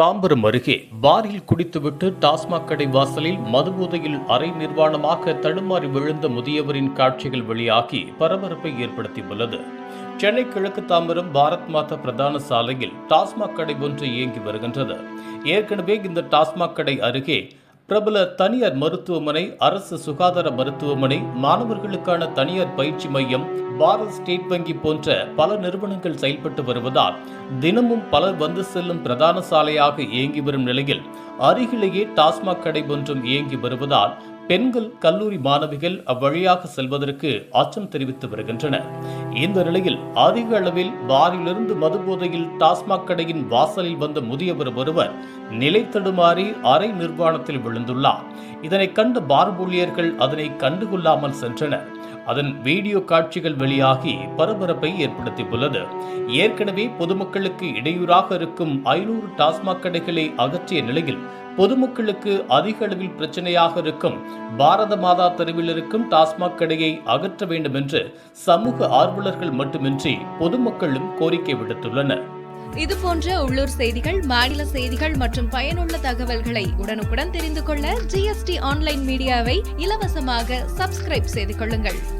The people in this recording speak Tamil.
தாம்பரம் அருகே பாரில் குடித்துவிட்டு டாஸ்மாக் கடை வாசலில் மதுபோதையில் அரை நிர்வாணமாக தடுமாறி விழுந்த முதியவரின் காட்சிகள் வெளியாகி பரபரப்பை ஏற்படுத்தியுள்ளது. சென்னை கிழக்கு தாம்பரம் பாரத் மாதா பிரதான சாலையில் டாஸ்மாக் கடை ஒன்று இயங்கி வருகின்றது. ஏற்கனவே இந்த டாஸ்மாக் கடை அருகே பிரபல தனியார் மருத்துவமனை அரசு சுகாதார மருத்துவமனை மாணவர்களுக்கான தனியார் பயிற்சி மையம் பாரத் ஸ்டேட் வங்கி போன்ற பல நிறுவனங்கள் செயல்பட்டு வருவதால் தினமும் பலர் வந்து செல்லும் பிரதான சாலையாக இயங்கி வரும் நிலையில் அருகிலேயே டாஸ்மாக் கடை ஒன்றும் இயங்கி வருவதால் பெண்கள் கல்லூரி மாணவிகள் அவ்வழியாக செல்வதற்கு அச்சம் தெரிவித்து வருகின்றனர். இந்த நிலையில் அதிக அளவில் பாரிலிருந்து மதுபோதையில் டாஸ்மாக் கடையின் வாசலில் வந்த முதியவர் ஒருவர் நிலை தடுமாறி அரை நிர்வாணத்தில் விழுந்துள்ளார். இதனை கண்ட பார் ஊழியர்கள் அதனை கண்டுகொள்ளாமல் சென்றனர். அதன் வீடியோ காட்சிகள் வெளியாகி பரபரப்பை ஏற்படுத்தியுள்ளது. ஏற்கனவே பொதுமக்களுக்கு இடையூறாக இருக்கும் ஐநூறு டாஸ்மாக் கடைகளை அகற்றிய நிலையில் பொதுமக்களுக்கு அதிக அளவில் பிரச்சனையாக இருக்கும். பாரத மாதா தெருவில் இருக்கும் டாஸ்மாக் கடையை அகற்ற வேண்டும் என்று சமூக ஆர்வலர்கள் மட்டுமின்றி பொதுமக்களும் கோரிக்கை விடுத்துள்ளனர். இது போன்ற உள்ளூர் செய்திகள் மாநில செய்திகள் மற்றும் பயனுள்ள தகவல்களை உடனுக்குடன் தெரிந்து கொள்ள ஜிஎஸ்டி ஆன்லைன் மீடியாவை இலவசமாக சப்ஸ்கிரைப் செய்து கொள்ளுங்கள்.